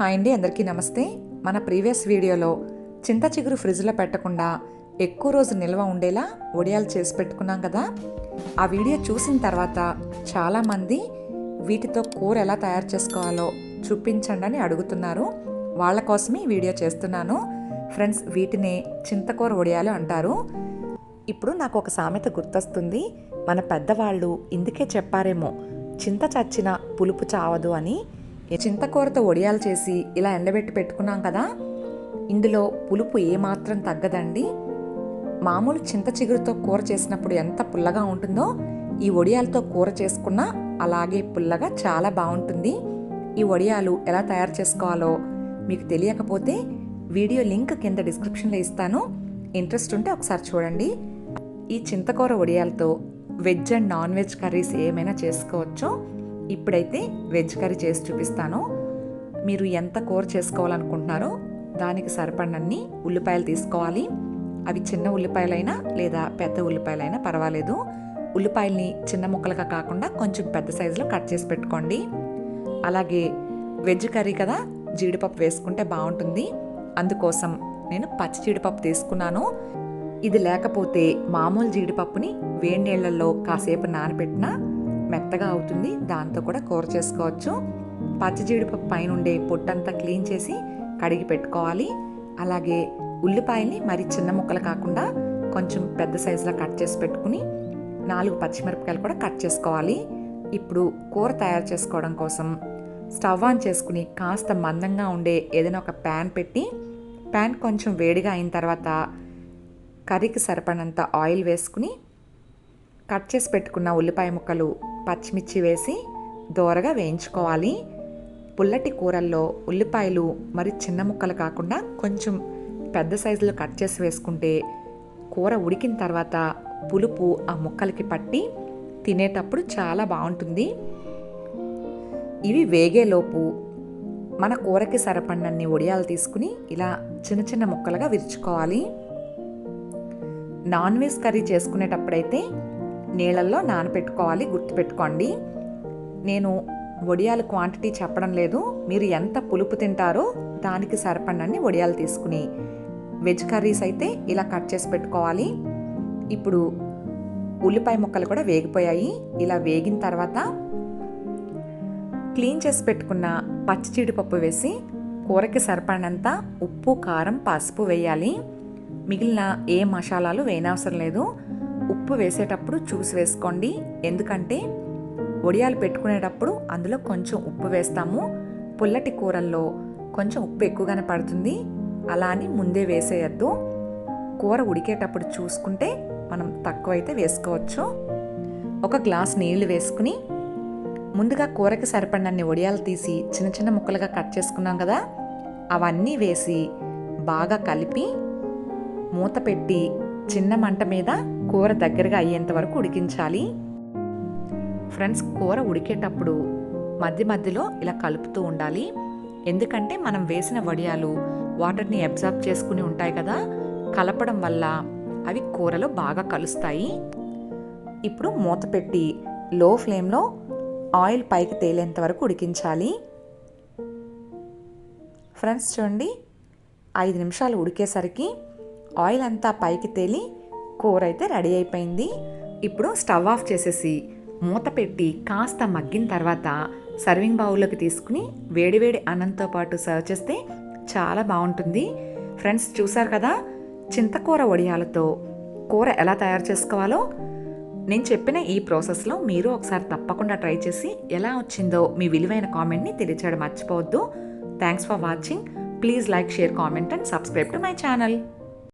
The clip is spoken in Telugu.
హాయ్ అండి అందరికీ నమస్తే. మన ప్రీవియస్ వీడియోలో చింత చిగురు ఫ్రిడ్జ్లో పెట్టకుండా ఎక్కువ రోజు నిల్వ ఉండేలా వడియాలు చేసి పెట్టుకున్నాం కదా. ఆ వీడియో చూసిన తర్వాత చాలామంది వీటితో కూర ఎలా తయారు చేసుకోవాలో చూపించండి అని అడుగుతున్నారు. వాళ్ళ కోసమే వీడియో చేస్తున్నాను. ఫ్రెండ్స్ వీటినే చింతకూర వడియాలు అంటారు. ఇప్పుడు నాకు ఒక సామెత గుర్తొస్తుంది. మన పెద్దవాళ్ళు ఇందుకే చెప్పారేమో చింత చచ్చిన పులుపు చావదు అని. చింతకూరతో వడియాలు చేసి ఇలా ఎండబెట్టి పెట్టుకున్నాం కదా ఇందులో పులుపు ఏమాత్రం తగ్గదండి. మామూలు చింత చిగురుతో కూర చేసినప్పుడు ఎంత పుల్లగా ఉంటుందో ఈ వడియాలతో కూర చేసుకున్నా అలాగే పుల్లగా చాలా బాగుంటుంది. ఈ వడియాలు ఎలా తయారు చేసుకోవాలో మీకు తెలియకపోతే వీడియో లింక్ కింద డిస్క్రిప్షన్లో ఇస్తాను. ఇంట్రెస్ట్ ఉంటే ఒకసారి చూడండి. ఈ చింతకూర వడియాలతో veg and non veg curries ఏమైనా చేసుకోవచ్చు ఇప్పుడైతే వెజ్ కర్రీ చేసి చూపిస్తాను. మీరు ఎంత కూర చేసుకోవాలనుకుంటున్నారో దానికి సరిపడినన్ని ఉల్లిపాయలు తీసుకోవాలి. అవి చిన్న ఉల్లిపాయలైనా లేదా పెద్ద ఉల్లిపాయలైనా పర్వాలేదు. ఉల్లిపాయల్ని చిన్న ముక్కలుగా కాకుండా కొంచెం పెద్ద సైజులో కట్ చేసి పెట్టుకోండి. అలాగే వెజ్ కర్రీ కదా జీడిపప్పు వేసుకుంటే బాగుంటుంది. అందుకోసం నేను పచ్చి జీడిపప్పు తీసుకున్నాను. ఇది లేకపోతే మామూలు జీడిపప్పుని వేడి నీళ్ళల్లో కాసేపు నానబెట్టినా మెత్తగా అవుతుంది. దాంతో కూడా కూర చేసుకోవచ్చు. పచ్చి జీడిపప్పు పైన ఉండే పొట్టంతా క్లీన్ చేసి కడిగి పెట్టుకోవాలి. అలాగే ఉల్లిపాయల్ని మరి చిన్న ముక్కలు కాకుండా కొంచెం పెద్ద సైజులో కట్ చేసి పెట్టుకుని నాలుగు పచ్చిమిరపకాయలు కూడా కట్ చేసుకోవాలి. ఇప్పుడు కూర తయారు చేసుకోవడం కోసం స్టవ్ ఆన్ చేసుకుని కాస్త మందంగా ఉండే ఏదైనా ఒక ప్యాన్ పెట్టి ప్యాన్ కొంచెం వేడిగా అయిన తర్వాత కర్రీకి సరిపడినంత ఆయిల్ వేసుకుని కట్ చేసి పెట్టుకున్న ఉల్లిపాయ ముక్కలు పచ్చిమిర్చి వేసి దోరగా వేయించుకోవాలి. పుల్లటి కూరల్లో ఉల్లిపాయలు మరి చిన్న ముక్కలు కాకుండా కొంచెం పెద్ద సైజులో కట్ చేసి వేసుకుంటే కూర ఉడికిన తర్వాత పులుపు ఆ ముక్కలకి పట్టి తినేటప్పుడు చాలా బాగుంటుంది. ఇవి వేగేలోపు మన కూరకి సరిపడినన్ని వడియాలు తీసుకుని ఇలా చిన్న చిన్న ముక్కలుగా విరుచుకోవాలి. నాన్ వెజ్ కర్రీ చేసుకునేటప్పుడైతే నీళ్ళల్లో నానపెట్టుకోవాలి గుర్తుపెట్టుకోండి. నేను వడియాల క్వాంటిటీ చెప్పడం లేదు. మీరు ఎంత పులుపు తింటారో దానికి సరిపడినన్ని వడియాలు తీసుకుని వెజ్ కర్రీస్ అయితే ఇలా కట్ చేసి పెట్టుకోవాలి. ఇప్పుడు ఉల్లిపాయ ముక్కలు కూడా వేగిపోయాయి. ఇలా వేగిన తర్వాత క్లీన్ చేసి పెట్టుకున్న పచ్చి జీడిపప్పు వేసి కూరకి సరిపడినంత ఉప్పు కారం పసుపు వేయాలి. మిగిలిన ఏ మసాలాలు వేయనవసరం లేదు. ఉప్పు వేసేటప్పుడు చూసి వేసుకోండి. ఎందుకంటే వడియాలు పెట్టుకునేటప్పుడు అందులో కొంచెం ఉప్పు వేస్తాము. పుల్లటి కూరల్లో కొంచెం ఉప్పు ఎక్కువగానే పడుతుంది. అలా అని ముందే వేసేయద్దు. కూర ఉడికేటప్పుడు చూసుకుంటే మనం తక్కువైతే వేసుకోవచ్చు. ఒక గ్లాస్ నీళ్ళు వేసుకుని ముందుగా కూరకి సరిపడినన్ని వడియాలు తీసి చిన్న చిన్న ముక్కలుగా కట్ చేసుకున్నాం కదా అవన్నీ వేసి బాగా కలిపి మూత పెట్టి చిన్న మంట మీద కూర దగ్గరగా అయ్యేంత వరకు ఉడికించాలి. ఫ్రెండ్స్ కూర ఉడికేటప్పుడు మధ్య మధ్యలో ఇలా కలుపుతూ ఉండాలి. ఎందుకంటే మనం వేసిన వడియాలు వాటర్ని అబ్జార్బ్ చేసుకుని ఉంటాయి కదా కలపడం వల్ల అవి కూరలో బాగా కలుస్తాయి. ఇప్పుడు మూత పెట్టి లో ఫ్లేమ్లో ఆయిల్ పైకి తేలేంత వరకు ఉడికించాలి. ఫ్రెండ్స్ చూడండి ఐదు నిమిషాలు ఉడికేసరికి ఆయిల్ అంతా పైకి తేలి కూర అయితే రెడీ అయిపోయింది. ఇప్పుడు స్టవ్ ఆఫ్ చేసేసి మూత పెట్టి కాస్త మగ్గిన తర్వాత సర్వింగ్ బౌల్లోకి తీసుకుని వేడివేడి అన్నంతో పాటు సర్వ్ చేస్తే చాలా బాగుంటుంది. ఫ్రెండ్స్ చూసారు కదా? చింతకూర వడియాలతో కూర ఎలా తయారు చేసుకోవాలో? నేను చెప్పిన ఈ ప్రాసెస్లో మీరు ఒకసారి తప్పకుండా ట్రై చేసి ఎలా వచ్చిందో మీ విలువైన కామెంట్ని తెలియచేయడం మర్చిపోవద్దు. Thanks for watching. Please like share comment and subscribe to my channel.